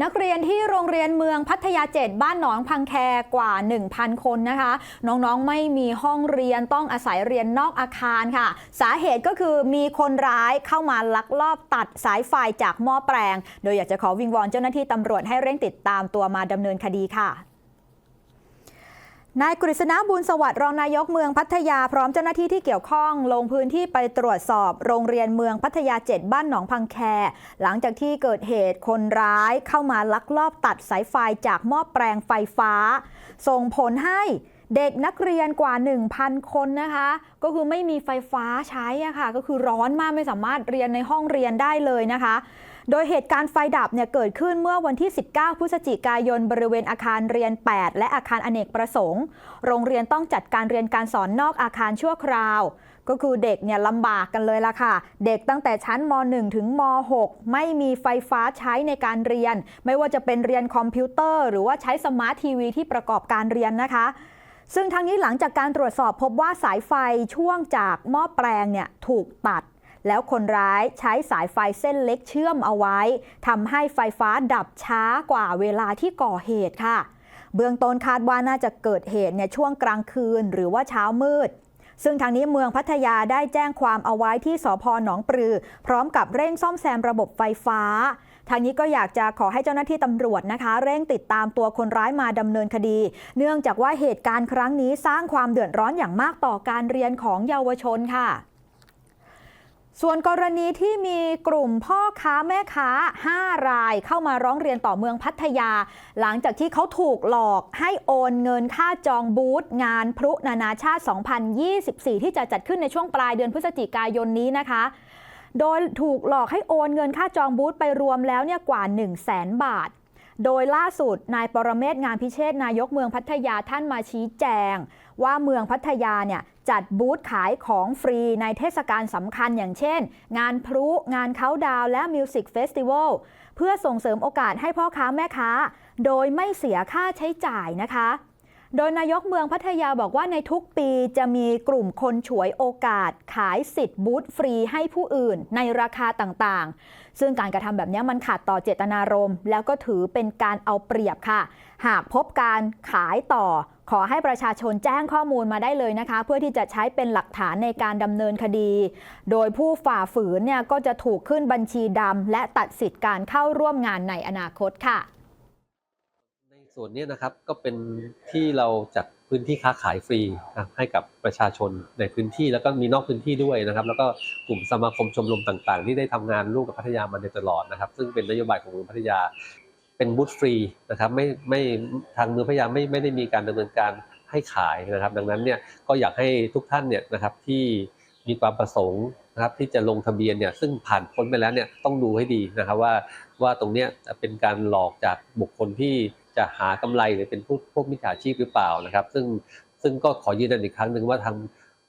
นักเรียนที่โรงเรียนเมืองพัทยาเจ็ดบ้านหนองพังแคกว่า 1,000 คนนะคะ น้องๆไม่มีห้องเรียนต้องอาศัยเรียนนอกอาคารค่ะ สาเหตุก็คือมีคนร้ายเข้ามาลักลอบตัดสายไฟจากหม้อแปลง โดยอยากจะขอวิงวอนเจ้าหน้าที่ตำรวจให้เร่งติดตามตัวมาดำเนินคดีค่ะ นายกฤษณะบุญสวัสดิ์รองนายกเมืองพัทยาพร้อมเจ้าหน้าที่ที่เกี่ยวข้องลงพื้นที่ไปตรวจสอบโรงเรียนเมืองพัทยาเจ็ดบ้านหนองพังแค หลังจากที่เกิดเหตุคนร้ายเข้ามาลักลอบตัดสายไฟจากหม้อแปลงไฟฟ้า ส่งผลให้เด็กนักเรียนกว่า 1,000 คนนะคะ ก็คือไม่มีไฟฟ้าใช้อะค่ะ ก็คือร้อนมากไม่สามารถเรียนในห้องเรียนได้เลยนะคะ โดยเหตุการณ์ไฟดับเนี่ยเกิดขึ้นเมื่อวันที่ 19 พฤศจิกายน บริเวณอาคารเรียน 8 และอาคารอเนกประสงค์ โรงเรียนต้องจัดการเรียนการสอนนอกอาคารชั่วคราว ก็คือเด็กเนี่ยลำบากกันเลยล่ะค่ะ เด็กตั้งแต่ชั้นม .1 ถึงม .6 ไม่มีไฟฟ้าใช้ในการเรียน ไม่ว่าจะเป็นเรียนคอมพิวเตอร์ หรือว่าใช้สมาร์ททีวีที่ประกอบการเรียนนะคะซึ่งทั้งนี้หลังจากการตรวจสอบพบว่าสายไฟช่วงจากหม้อแปลงเนี่ยถูกตัด แล้วคนร้ายใช้สายไฟเส้นเล็กเชื่อมเอาไว้ ทำให้ไฟฟ้าดับช้ากว่าเวลาที่ก่อเหตุค่ะ เบื้องต้นคาดว่าน่าจะเกิดเหตุเนี่ยช่วงกลางคืนหรือว่าเช้ามืดซึ่งทางนี้เมืองพัทยาได้แจ้งความเอาไว้ที่สพหนองปลือ พร้อมกับเร่งซ่อมแซมระบบไฟฟ้า ทางนี้ก็อยากจะขอให้เจ้าหน้าที่ตำรวจนะคะ เร่งติดตามตัวคนร้ายมาดำเนินคดี เนื่องจากว่าเหตุการณ์ครั้งนี้สร้างความเดือดร้อนอย่างมากต่อการเรียนของเยาวชนค่ะ ส่วนกรณีที่มีกลุ่มพ่อค้าแม่ค้า 5 รายเข้ามาร้องเรียนต่อเมืองพัทยา หลังจากที่เขาถูกหลอกให้โอนเงินค่าจองบูธงานพลุนานาชาติ 2024 ที่จะจัดขึ้นในช่วงปลายเดือนพฤศจิกายนนี้นะคะ โดยถูกหลอกให้โอนเงินค่าจองบูธไปรวมแล้วเนี่ยกว่า 1 0 0 0 0แบาท โดยล่าสุดนายปรเมศงานพิเชษนายกเมืองพัทยาท่านมาชี้แจง ว่าเมืองพัทยาเนี่ยจัดบูธขายของฟรีในเทศกาลสำคัญอย่างเช่น งานพลุงานเขาดาวและมิวสิกเฟสติวัลเพื่อส่งเสริมโอกาสให้พ่อค้าแม่ค้า โดยไม่เสียค่าใช้จ่ายนะคะ โดยนายกเมืองพัทยาบอกว่าในทุกปีจะมีกลุ่มคนฉวยโอกาส ขายสิทธิ์บูธฟรีให้ผู้อื่นในราคาต่างๆ ซึ่งการกระทำแบบนี้มันขัดต่อเจตนารมณ์ แล้วก็ถือเป็นการเอาเปรียบค่ะ หากพบการขายต่อ ขอให้ประชาชนแจ้งข้อมูลมาได้เลยนะคะ เพื่อที่จะใช้เป็นหลักฐานในการดำเนินคดี โดยผู้ฝ่าฝืนเนี่ยก็จะถูกขึ้นบัญชีดำและตัดสิทธิ์การเข้าร่วมงานในอนาคตค่ะ ส่วนนี้นะครับก็เป็นที่เราจัดพื้นที่ค้าขายฟรีนะให้กับประชาชนในพื้นที่แล้วก็มีนอกพื้นที่ด้วยนะครับ แล้วก็กลุ่มสมาคมชมรมต่างๆ ที่ได้ทำงานร่วมกับพัทยามาโดยตลอดนะครับ ซึ่งเป็นนโยบายของเมืองพัทยาเป็นบูธฟรีนะครับไม่ไม่ทางเมืองพัทยาไม่ไม่ได้มีการดำเนินการให้ขายนะครับ ดังนั้นเนี่ยก็อยากให้ทุกท่านเนี่ยนะครับที่มีความประสงค์นะครับที่จะลงทะเบียนเนี่ยซึ่งผ่านพ้นไปแล้วเนี่ยต้องดูให้ดีนะครับว่าว่าตรงเนี้ยจะเป็นการหลอกจากบุคคลที่ จะหากำไรหรือเป็นพวกพวกมิจฉาชีพหรือเปล่านะครับ ซึ่งซึ่งก็ขอยืนยันอีกครั้งหนึ่งว่าทาง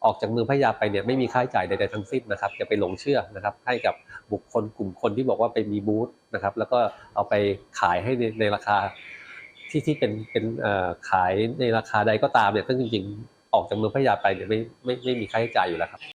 ออกจากเมืองพัทยาไปเนี่ยไม่มีค่าใช้จ่ายใดๆทั้งสิ้นนะครับอย่าไปหลงเชื่อนะครับให้กับบุคคลกลุ่มคนที่บอกว่าไปมีบูธนะครับแล้วก็เอาไปขายให้ในในราคาที่ที่เป็นเป็นเอ่อขายในราคาใดก็ตามเนี่ยซึ่งจริงๆ ออกจากเมืองพัทยาไปเนี่ยไม่ไม่ไม่มีค่าใช้จ่ายอยู่แล้วครับ